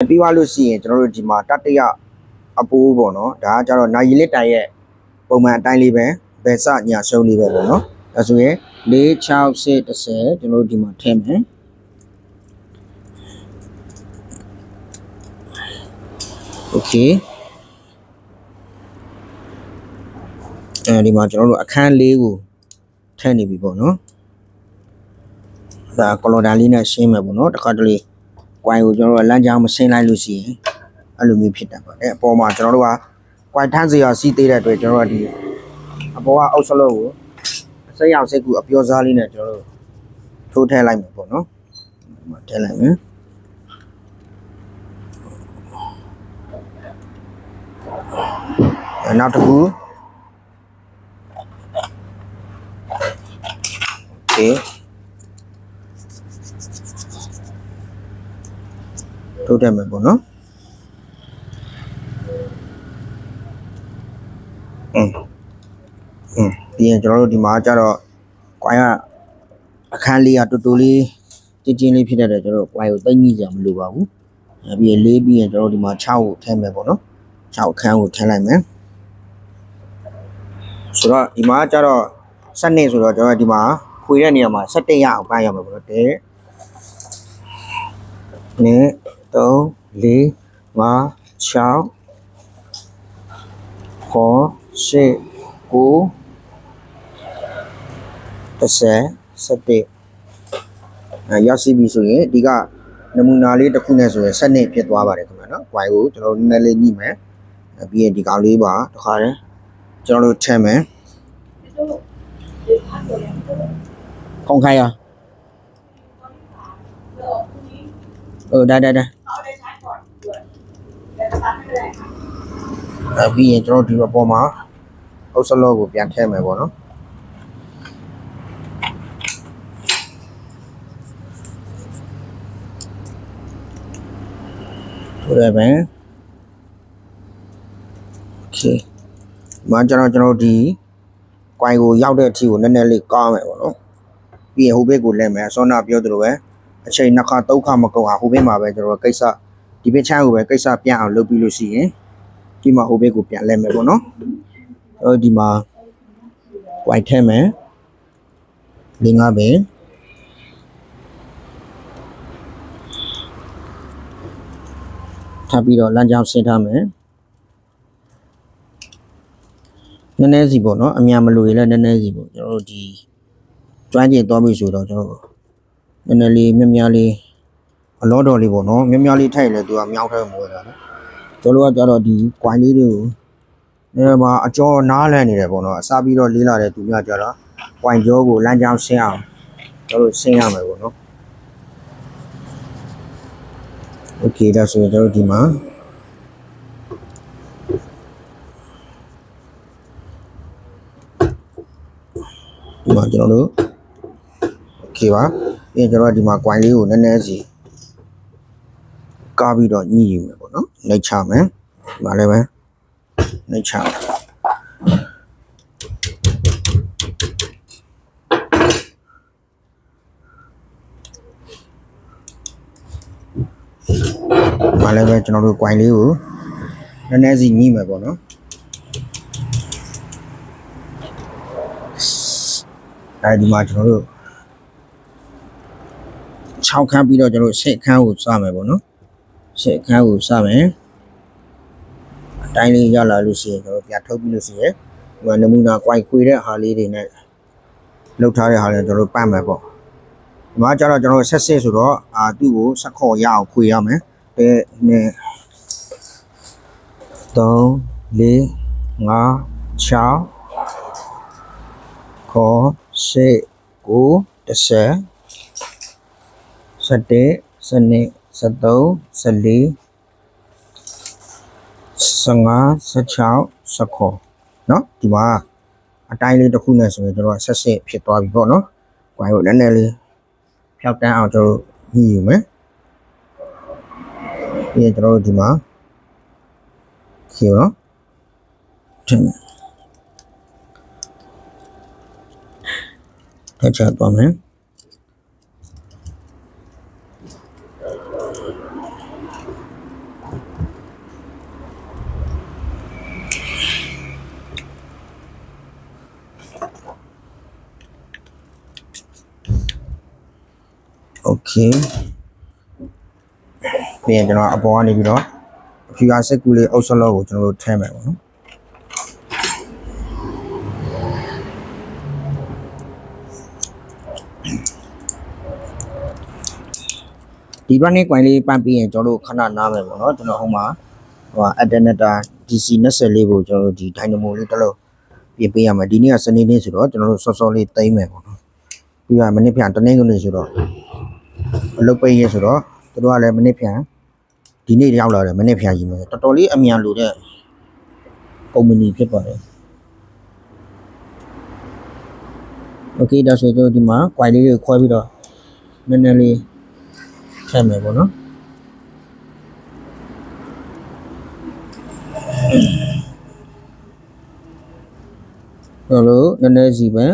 ပြီးသွားလို့ရှိရင်ကျွန်တော်တို့ဒီမှာတတိယအပိုးပေါ့နော်ဒါကကြတော့နိုင်ရီလစ်တိုင်ရဲ့ပုံမှန်အတိုင်းလေးပဲဘယ်စညာရှုံးလေးပဲပေါ့နော်ဒါဆိုရင်4 6 10 10ကျွန်တော်တို့ဒီမှာထည့်မယ်โอเคအဲဒီမှာကျွန်တော်တို့အခန်းလေးကိုထည့်နေပြီပေါ့နော်ဒါကလော်ဒါလေးနဲ့ရှင်းမယ်ပေါ့နော်တစ်ခါတလေ ကွိုင်ကိုကျွန်တော်တို့လမ်းကြောင်းမရှင်းလိုက်လို့ရှိရင်အဲ့လိုမျိုးဖြစ်တတ်ပါတယ်အပေါ်မှာကျွန်တော်တို့ကကွိုင်ထန်းစရာစီးသေးတဲ့အတွက်ကျွန်တော်တို့ကဒီအပေါ်ကအုပ်စလုံးကိုစိတ်ရောက်စိတ်ကူအပြောစားလေးနဲ့ကျွန်တော်တို့ထိုးထည့်လိုက်မယ်ပေါ့နော်ဒီမှာထည့်လိုက်မယ်အဲနောက်တစ်ခုโอเคထိုးထည့်မယ်ပေါ့နော်อืมอืมပြီးရင်ကျွန်တော်တို့ဒီမှာကျတော့ကွိုင်းကအခန်းလေးကတူတူလေးတင်းတင်းလေးဖြစ်တဲ့အတွက်ကျွန်တော်တို့ကွိုင်းကိုတိတ်မိကြမလို့ပါဘူးအဲပြီးရင်လေးပြီးရင်ကျွန်တော်တို့ဒီမှာ6ကိုထည့်မယ်ပေါ့နော်6အခန်းကိုထည့်လိုက်မယ်ဆိုတော့ဒီမှာကျတော့စက်နေဆိုတော့ကျွန်တော်တို့ဒီမှာခွေတဲ့နေရာမှာ17ရအောင်ပိုင်းရမှာပေါ့နော်တဲ့နဲ့ 3 4 5 6ခေါ်ရှစ်ကို30 17အဲရောက်စီပြီဆိုရင်ဒီကနမူနာလေးတစ်ခုနဲ့ဆိုရင်7နှစ်ဖြစ်သွားပါတယ်ခင်ဗျာနော်။ y ကိုကျွန်တော်တို့နည်းနည်းလေးညှိမယ်။အဲပြီးရင်ဒီကောင်လေးပါတခါတည်းကျွန်တော်တို့ထည့်မယ်။ခုံခိုင်းရ။ဟိုဒါဒါဒါ အဲပြီးရင်ကျွန်တော်တို့ဒီဘက်ပေါ်မှာအုပ်စလောကိုပြန်ထည့်မယ်ပေါ့နော်။ ဆိုရပဲโอเคဒီမှာကျွန်တော်ကျွန်တော်ဒီကွိုင်ကိုရောက်တဲ့အထိကိုနည်းနည်းလေးကောင်းမယ်ပေါ့နော်ပြီးရင်ဟိုဘက်ကိုလဲမယ်အစောနာပြောသလိုပဲအချိန်နှစ်ခါသုံးခါမကုန်အောင်ဟိုဘက်မှာပဲကျွန်တော်ကိစ္စဒီဘက်ချမ်းကိုပဲကိစ္စပြန်အောင်လုပ်ပြီးလို့ရှိရင် ဒီမှာဟိုဘက်ကိုပြန်လဲမယ်ပေါ့နော်အဲဒီမှာကွိုင်ထဲမယ်လင်းငါပဲထပ်ပြီးတော့လမ်းကြောင်းဆင်းထားမယ်နည်းနည်းစီပေါ့နော်အများမလို့ရလဲနည်းနည်းစီပေါ့ကျွန်တော်တို့ဒီကျွမ်းကျင်သွားပြီဆိုတော့ကျွန်တော်နည်းနည်းလေးမြများလေးအလောတော်လေးပေါ့နော်မြများလေးထိုက်လဲသူကမြောက်ထဲမွေးတာနော် ကျွန်တော်တို့ကကြတော့ဒီ coin လေးတွေကိုနည်းနည်းပါအကျော်နားလန့်နေတယ်ပေါ့နော်အစားပြီးတော့လေးလာတဲ့သူများကြတော့ coin ကျော်ကိုလမ်းကြောင်းဆင်းအောင်ကျွန်တော်တို့ဆင်းရမယ်ပေါ့နော် okay ဒါဆိုရင်ကျွန်တော်တို့ဒီမှာဒီမှာကျွန်တော်တို့ okay ပါပြီးရင်ကျွန်တော်တို့ဒီမှာ coin လေးကိုနည်းနည်းစီ ကားပြီးတော့ညှိယူမယ်ပေါ့နော်နှိပ်ချမယ်ဒီမှာလည်းပဲနှိပ်ချမယ်ဒီမှာလည်းပဲကျွန်တော်တို့ coin လေးကိုနည်းနည်းစီညှိမယ်ပေါ့နော်အဲဒီမှာကျွန်တော်တို့6ခန်းပြီးတော့ကျွန်တော်တို့10ခန်းကိုစမယ်ပေါ့နော် 10ခန်းကိုစမယ်အတိုင်းလေးရလာလို့ရှိရင်ကျွန်တော်ပြန်ထုတ်ပြီးလို့ရှိရင်ဒီမှာနမူနာ coin ခွေတဲ့ဟာလေးတွေနဲ့လောက်ထားတဲ့ဟာလေးကျွန်တော်တို့ပတ်မယ်ပေါ့ဒီမှာကျတော့ကျွန်တော်တို့ဆက်စစ်ဆိုတော့အာသူ့ကိုဆက်ခေါ်ရအောင်ခွေရမယ်တဲ့နဲ့3 4 5 6ခေါ်ရှစ်ကို30 17 12 13 14 15 16 19เนาะဒီမှာအတိုင်းလေးတစ်ခုနဲ့ဆိုရင်ကျွန်တော်ဆက်စစ်ဖြစ်သွားပြီပေါ့နော်။ကွာကိုနည်းနည်းလေးဖြောက်တန်းအောင်ကျွန်တော်ညှိယူမယ်။ပြီးရင်ကျွန်တော်တို့ဒီမှာခေနော်။ထင်မယ်။ထပ်ချသွားမယ်။ ပြီးရင်ကျွန်တော်အပေါ်ကနေပြီးတော့အဖြူအားစက်ကူလေးအုပ်စလောကိုကျွန်တော်တို့ထည့်မယ်ပေါ့နော်ဒီဘက်နဲ့ coin လေးပတ်ပြီးရင်ကျွန်တော်တို့ခဏနားမယ်ပေါ့နော်ကျွန်တော်ဟိုမှာဟို alternator DC 24ကိုကျွန်တော်တို့ဒီ dynamo လေးတစ်လုံးပြင်ပေးရမယ်ဒီနေ့ကစနေနေ့ဆိုတော့ကျွန်တော်တို့စောစောလေးသိမ့်မယ်ပေါ့နော်ပြီးတော့မနေ့ပြန်တနေ့ကနေဆိုတော့ အလုပ်ပိတ်ရဆိုတော့သူတို့ကလည်းမနေ့ပြန်ဒီနေ့ရောက်လာတယ်မနေ့ပြန်ယူမယ်တော်တော်လေးအမြန်လို့တဲ့ကုမ္ပဏီဖြစ်ပါတယ်โอเคဒါဆိုကျွန်တော်ဒီမှာ coin လေးကိုခွဲပြီးတော့နည်းနည်းလေးထည့်မယ်ပေါ့နော် ကျွန်တော်တို့နည်းနည်းစီပဲ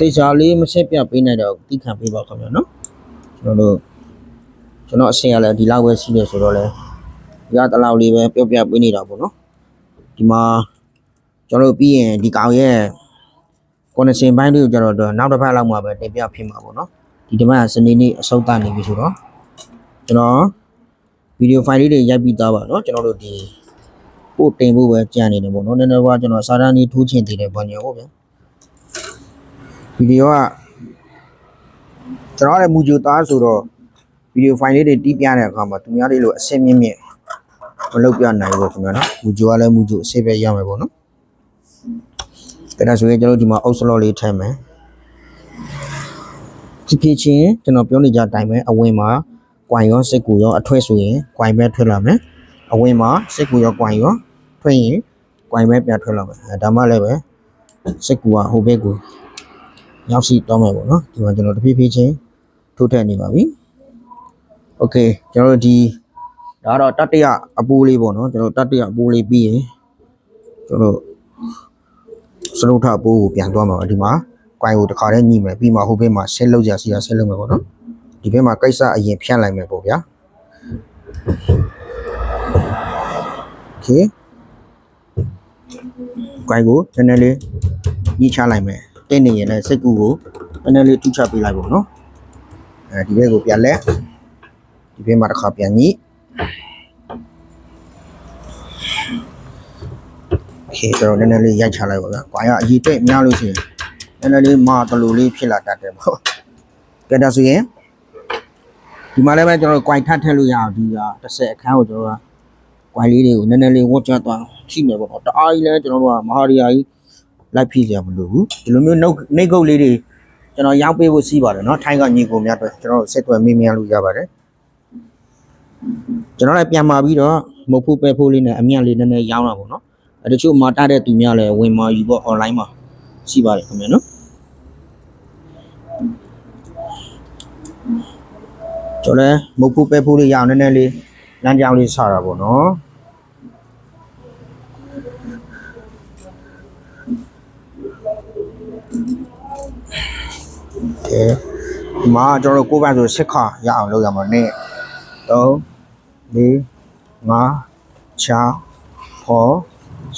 တေချာလေးမဆက်ပြပေးနိုင်တော့တိခံပေးပါခင်ဗျာနော်ကျွန်တော်တို့ကျွန်တော်အဆင်ရလဲဒီလောက်ပဲရှိနေဆိုတော့လဲရတလောက်လေးပဲပြောပြပေးနေတာပေါ့နော်ဒီမှာကျွန်တော်တို့ပြီးရင်ဒီကောင်ရဲ့ connection ဘိုင်းလေးကိုကျွန်တော်တို့နောက်တစ်ဖက်လောက်မှာပဲတင်ပြဖြစ်မှာပေါ့နော်ဒီဒီမှာစနေနေ့အစုပ်တနေပြီဆိုတော့ကျွန်တော်ဗီဒီယိုဖိုင်လေးတွေရိုက်ပြီးသားပါနော်ကျွန်တော်တို့ဒီပို့တင်ဖို့ပဲကြံနေတယ်ပေါ့နော်နည်းနည်းပါကျွန်တော်စာတန်းလေးထိုးချင်သေးတယ်ဘာညာပေါ့ဗျာ ဗီဒီယိုကကျွန်တော်လည်းမူဂျူသားဆိုတော့ဗီဒီယိုဖိုင်လေးတွေတီးပြတဲ့အခါမှာသူများလေးလိုအဆင့်မြင့်မြင့်မလုပ်ပြနိုင်ဘူးခင်ဗျာနော်မူဂျူကလည်းမူဂျူအဆင့်ပဲရမယ်ပေါ့နော်ဒါဆိုရင်ကျွန်တော်ဒီမှာအုပ်စလော့လေးထည့်မယ်ဒီဖြစ်ချင်းကျွန်တော်ပြောနေကြအတိုင်းပဲအဝင်မှာကွိုင်ရောစစ်ကူရောအထွက်ဆိုရင်ကွိုင်ပဲထွက်လာမယ်အဝင်မှာစစ်ကူရောကွိုင်ရောထွက်ရင်ကွိုင်ပဲပြန်ထွက်လာမယ်အဲဒါမှလည်းပဲစစ်ကူကဟိုဘက်ကို ရောက်စီတော့မယ်ပေါ့နော်ဒီမှာကျွန်တော်တဖြည်းဖြည်းချင်းထိုးထည့်နေပါပြီโอเคကျွန်တော်တို့ဒီဒါကတော့တတရအပိုးလေးပေါ့နော်ကျွန်တော်တတရအပိုးလေးပြီးရင်ကျွန်တော်စလုထအပိုးကိုပြန်သွားမှာပါဒီမှာကွိုင်ကိုတစ်ခါတည်းညှိမယ်ပြီးမှဟိုဘက်မှာဆက်လောက်ကြစီရဆက်လောက်မယ်ပေါ့နော်ဒီဘက်မှာကိစ္စအရင်ဖြန့်လိုက်မယ်ပေါ့ဗျာ โอเคကွိုင်းကိုနည်းနည်းလေးညှိချလိုက်မယ် တင်းနေရင်လည်းစိတ်ကူကိုနည်းနည်းလေးတူချပေးလိုက်ပေါ့နော်အဲဒီဘက်ကိုပြန်လက်ဒီဘက်မှာတစ်ခါပြန်ညှိ okay ကျွန်တော်နည်းနည်းလေးရိုက်ချလိုက်ပါဗျာ။ကွာရအည်တိတ်များလို့ရှိရင်နည်းနည်းလေးမာတလူလေးဖြစ်လာတတ်တယ်ပေါ့။ကဲဒါဆိုရင်ဒီမှာလည်းပဲကျွန်တော်ကွိုင်ထပ်ထည့်လို့ရအောင်ဒီကတစ်ဆက်အခန်းကိုကျွန်တော်ကကွိုင်လေးတွေကိုနည်းနည်းလေးဝတ်ကျွတ်သွားရှိမယ်ပေါ့။တအားကြီးလည်းကျွန်တော်တို့ကမဟာရီယာကြီး လိုက်ဖြည့်စရာမလိုဘူးဒီလိုမျိုးနှုတ်နှိတ်ကုတ်လေးတွေကျွန်တော်ရောက်ပေးဖို့စီးပါတယ်နော်ထိုင်းကညီကိုများအတွက်ကျွန်တော်တို့ဆက်သွယ်မေးမြန်းလို့ရပါတယ်ကျွန်တော်လည်းပြန်มาပြီးတော့မဟုတ်ဖို့ပဲဖို့လေးနဲ့အမြတ်လေးနည်းနည်းရောင်းတာပေါ့နော်အဲတချို့မှာတတဲ့သူများလည်းဝင်มาယူပေါ့ online မှာရှိပါတယ်ခင်ဗျာနော်ကျွန်တော်လည်းမဟုတ်ဖို့ပဲဖို့လေးရအောင်နည်းနည်းလေးလမ်းကြောင်းလေးစတာပေါ့ နော်ကဲဒီမှာကျွန်တော်တို့ကိုယ်ပိုင်ဆိုစစ်ခါရအောင်လုပ်ရမှာနဲ့3 4 5 6ဖော်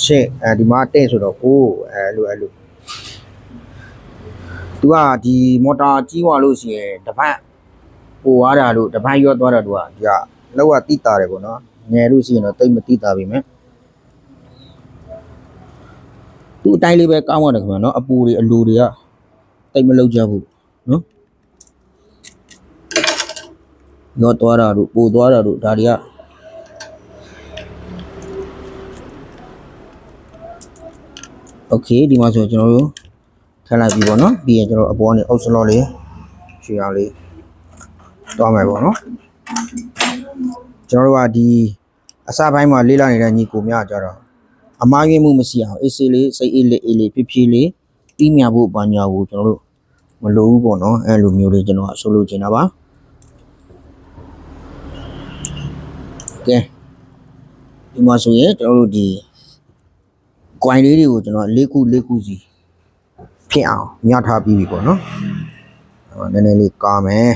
ရှစ်အဲဒီမှာတဲ့ဆိုတော့ကိုအဲလိုအဲလိုသူကဒီမော်တာကြီးွားလို့ရှိရင်တစ်ပတ်ပိုသွားတာလို့တစ်ပတ်ရွတ်သွားတာသူကဒီကလောက်ကတိတာတယ်ပေါ့နော်ငယ်လို့ရှိရင်တော့တိတ်မတိတာပြီမဲ့သူ့အတိုင်းလေးပဲကောင်းရတယ်ခင်ဗျာနော်အပူတွေအလူတွေကတိတ်မလောက်ကြဘူး နော်ရောသွားတာတို့ပိုသွားတာတို့ဒါတွေကโอเคဒီမှာဆိုကျွန်တော်တို့ထည့်လိုက်ပြီပေါ့နော်ပြီးရင်ကျွန်တော်အပေါ်ကနေအုပ်စလောလေးရွှေအောင်လေးသွားမယ်ပေါ့နော် ကျွန်တော်တို့ကဒီအစပိုင်းမှာလေးလာနေတဲ့ညီကိုများကြတော့အမားငင်းမှုမရှိအောင်အေးစေးလေးစိတ်အေးလေးအေးလေးဖြည်းဖြည်းလေးပြီးမြဖို့ဘာညာကိုကျွန်တော်တို့ မလိုဘူးပေါ့နော်အဲလိုမျိုးလေးကျွန်တော်ကဆိုလိုချင်တာပါကဲဒီမှာဆိုရင်ကျွန်တော်တို့ဒီ coin လေးတွေကိုကျွန်တော်၄ခု၄ခုစီဖြစ်အောင်ညှထားပြီးပြီပေါ့နော်အဲနည်းနည်းလေးကာမယ်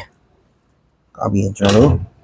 ကာပြီးရင်ကျွန်တော်တို့